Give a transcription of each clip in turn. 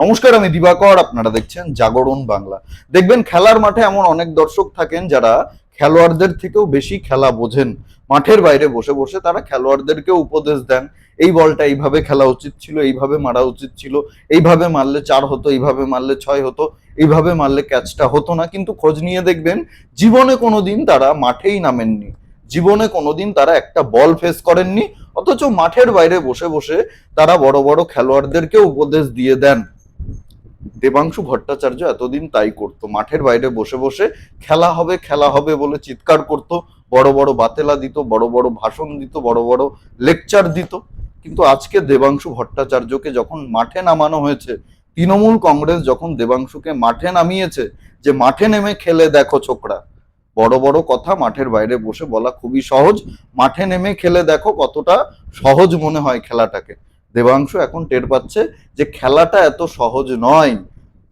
নমস্কার, আমি দিবাকর, আপনারা দেখছেন জাগরণ বাংলা। দেখবেন খেলার মাঠে এমন অনেক দর্শক থাকেন যারা খেলোয়াড়দের থেকেও বেশি খেলা বোঝেন। মাঠের বাইরে বসে বসে তারা খেলোয়াড়দেরকে উপদেশ দেন। এই বলটা এইভাবে খেলা উচিত ছিল, এইভাবে মারা উচিত ছিল, এইভাবে মারলে চার হতো, এইভাবে মারলে ছয় হতো, এইভাবে মারলে ক্যাচটা হতো না। কিন্তু খোঁজ নিয়ে দেখবেন জীবনে কোনোদিন তারা মাঠেই নামেননি। জীবনে কোনোদিন তারা একটা বল ফেস করেননি। অথচ মাঠের বাইরে বসে বসে তারা বড় বড় খেলোয়াড়দেরকে উপদেশ দিয়ে দেন। দেবাংশু ভট্টাচার্য এতদিন তাই করতো। মাঠের বাইরে বসে বসে খেলা হবে খেলা হবে বলে চিৎকার করত, বড় বড় বাতেলা দিত, বড় বড় ভাষণ দিত, বড় বড় লেকচার দিত। কিন্তু আজকে দেবাংশু ভট্টাচার্যকে যখন মাঠে নামানো হয়েছে, তৃণমূল কংগ্রেস যখন দেবাংশুকে মাঠে নামিয়েছে যে মাঠে নেমে খেলে দেখো ছোকরা, বড় বড় কথা মাঠের বাইরে বসে বলা খুবই সহজ। মাঠে নেমে খেলে দেখো কতটা সহজ মনে হয় খেলাটাকে। দেবাংশু এখন টের পাচ্ছে যে খেলাটা এত সহজ নয়।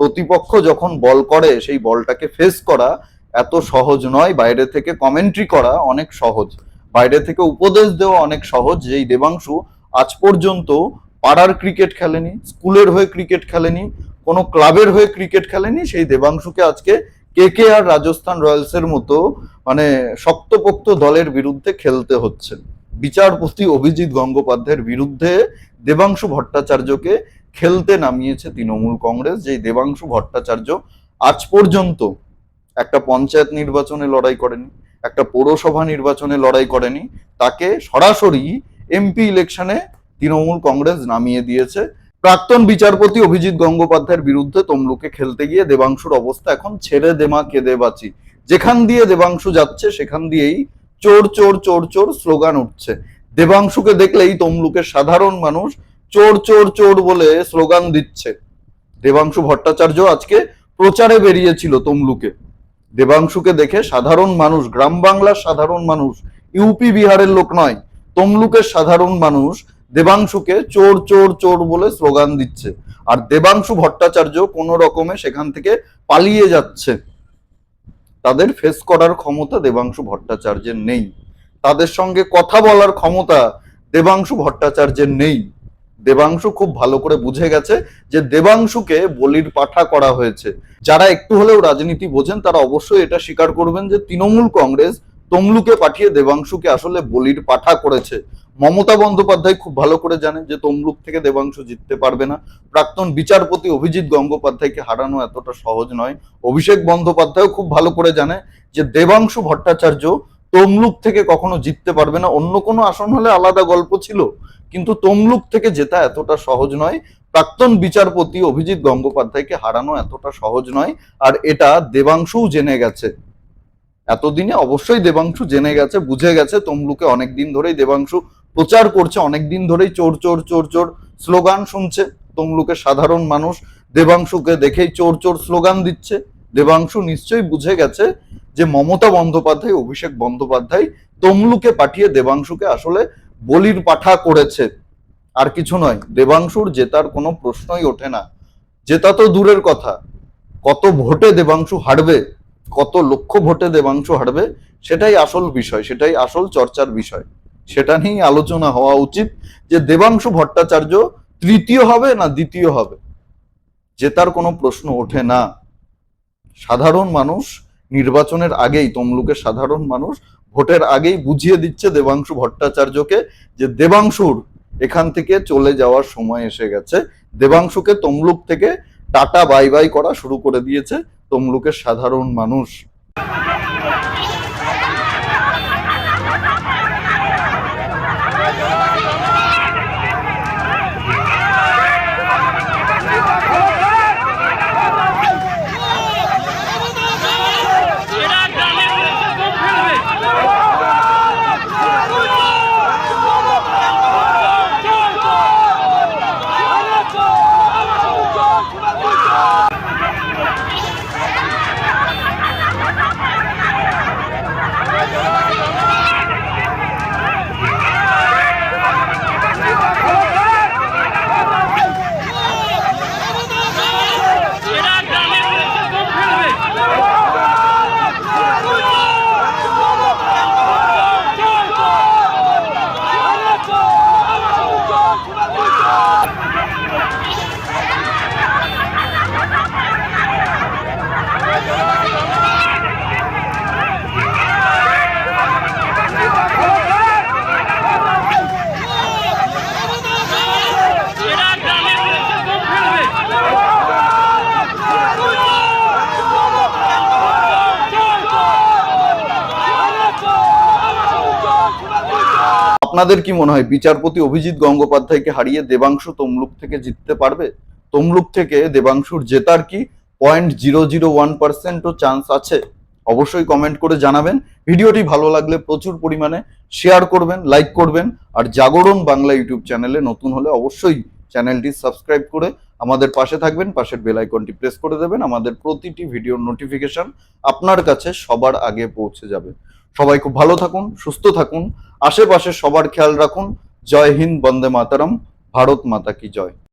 প্রতিপক্ষ যখন বল করে, সেই বলটাকে ফেস করা এত সহজ নয়। বাইরে থেকে কমেন্ট্রি করা অনেক সহজ। বাইরে থেকে উপদেশ দেওয়া অনেক সহজ। যেই দেবাংশু আজ পর্যন্ত পাড়ার ক্রিকেট খেলেনি, স্কুলের হয়ে ক্রিকেট খেলেনি, কোনো ক্লাবের হয়ে ক্রিকেট খেলেনি, সেই দেবাংশুকে আজকে কে কে আর রাজস্থান রয়্যালসের মতো মানে শক্তপোক্ত দলের বিরুদ্ধে খেলতে হচ্ছে। বিচারপতি অভিজিৎ গঙ্গোপাধ্যায়ের বিরুদ্ধে দেবাংশু ভট্টাচার্যকে খেলতে নামিয়েছে তৃণমূল কংগ্রেস। যেই দেবাংশু ভট্টাচার্য আজ পর্যন্ত একটা পঞ্চায়েত নির্বাচনে লড়াই করেনি, একটা পৌরসভা নির্বাচনে লড়াই করেনি, তাকে সরাসরি এমপি ইলেকশনে তৃণমূল কংগ্রেস নামিয়ে দিয়েছে। প্রাক্তন বিচারপতি অভিজিৎ গঙ্গোপাধ্যায়ের বিরুদ্ধে তমলুকে খেলতে গিয়ে দেবাংশুর অবস্থা এখন ছেড়ে দেমা কেঁদে বাঁচি। যেখান দিয়ে দেবাংশু যাচ্ছে, সেখান দিয়েই চোর চোর চোর চোর স্লোগান উঠছে। দেবাংশুকে দেখলেই তমলুকের সাধারণ মানুষ চোর চোর চোর বলে স্লোগান দিচ্ছে। দেবাংশু ভট্টাচার্য আজকে প্রচারে বেরিয়েছিল তমলুকে। দেবাংশুকে দেখে সাধারণ মানুষ, গ্রাম বাংলার সাধারণ মানুষ, ইউপি বিহারের লোক নয়, তমলুকের সাধারণ মানুষ দেবাংশুকে চোর চোর চোর বলে স্লোগান দিচ্ছে। আর দেবাংশু ভট্টাচার্য কোনো রকমে সেখান থেকে পালিয়ে যাচ্ছে। তাদের ফেস করার ক্ষমতা দেবাংশু ভট্টাচার্যের নেই। তাদের সঙ্গে কথা বলার ক্ষমতা দেবাংশু ভট্টাচার্যের নেই। দেবাংশু খুব ভালো করে বুঝে গেছে যে দেবাংশুকে বলির পাঠা করা হয়েছে। যারা একটু হলেও রাজনীতি বোঝেন, তারা অবশ্যই এটা স্বীকার করবেন যে তৃণমূল কংগ্রেস তমলুকে পাঠিয়ে দেবাংশুকে আসলে বলির পাঠা করেছে। মমতা বন্দ্যোপাধ্যায় খুব ভালো করে জানে যে তমলুক থেকে দেবাংশু জিততে পারবে না। প্রাক্তন বিচারপতি অভিজিৎ গঙ্গোপাধ্যায়কে হারানো এতটা সহজ নয়। অভিষেক বন্দ্যোপাধ্যায় খুব ভালো করে জানে যে দেবাংশু ভট্টাচার্য তমলুক থেকে কখনো জিততে পারবে না। অন্য কোনো আসন হলে আলাদা গল্প ছিল। কিন্তু তমলুক থেকে জেতা এতটা সহজ নয়। প্রাক্তন বিচারপতি অভিজিৎ গঙ্গোপাধ্যায়কে হারানো এতটা সহজ নয়। আর এটা দেবাংশুও জেনে গেছে। এতদিনে অবশ্যই দেবাংশু জেনে গেছে, বুঝে গেছে। তমলুকে অনেকদিন ধরেই দেবাংশু প্রচার করছে, অনেকদিন ধরেই চোর চোর চোর চোর স্লোগান শুনছে। তমলুকের সাধারণ মানুষ দেবাংশুকে দেখেই চোর চোর স্লোগান দিচ্ছে। দেবাংশু নিশ্চয়ই বুঝে গেছে যে মমতা বন্দ্যোপাধ্যায়, অভিষেক বন্দ্যোপাধ্যায় তমলুকে পাঠিয়ে দেবাংশুকে আসলে বলির পাঠা করেছে। আর কিছু নয়, দেবাংশুর জেতার কোনো প্রশ্নই ওঠে না। জেতা তো দূরের কথা। কত ভোটে দেবাংশু হারবে? কত লক্ষ ভোটে দেবাংশু হারবে, সেটাই আসল বিষয়, সেটাই আসল চর্চার বিষয়। সেটা নিয়েই আলোচনা হওয়া উচিত যে দেবাংশু ভট্টাচার্য তৃতীয় হবে না দ্বিতীয় হবে। জেতার কোনো প্রশ্ন ওঠে না। সাধারণ মানুষ নির্বাচনের আগেই তমলুকের সাধারণ মানুষ ভোটের আগেই বুঝিয়ে দিচ্ছে দেবাংশু ভট্টাচার্যকে যে দেবাংশুর এখান থেকে চলে যাওয়ার সময় এসে গেছে। দেবাংশুকে তমলুক থেকে টাটা বাই বাই করা শুরু করে দিয়েছে। তমলুকের সাধারণ মানুষ। আপনাদের কি মনে হয় বিচারপতি অভিজিৎ গঙ্গোপাধ্যায়কে হারিয়ে দেবাংশু তমলুক থেকে জিততে পারবে? তমলুক থেকে দেবাংশুর জেতার কি পয়েন্ট জিরো জিরো ওয়ান পার্সেন্টও চান্স আছে? অবশ্যই কমেন্ট করে জানাবেন। ভিডিওটি ভালো লাগলে প্রচুর পরিমাণে শেয়ার করবেন লাইক করবেন, আর জাগরণ বাংলা ইউটিউব চ্যানেলে নতুন হলে অবশ্যই চ্যানেলটি সাবস্ক্রাইব করে আমাদের পাশে থাকবেন, পাশের বেল আইকনটি প্রেস করে দেবেন, আমাদের প্রতিটি ভিডিওর নোটিফিকেশন আপনার কাছে সবার আগে পৌঁছে যাবে। সবাই খুব ভালো থাকুন, সুস্থ থাকুন। আশেপাশে সবার খেয়াল রাখুন। জয় হিন্দ, বন্দে মাতারম। ভারত মাতা কি জয়।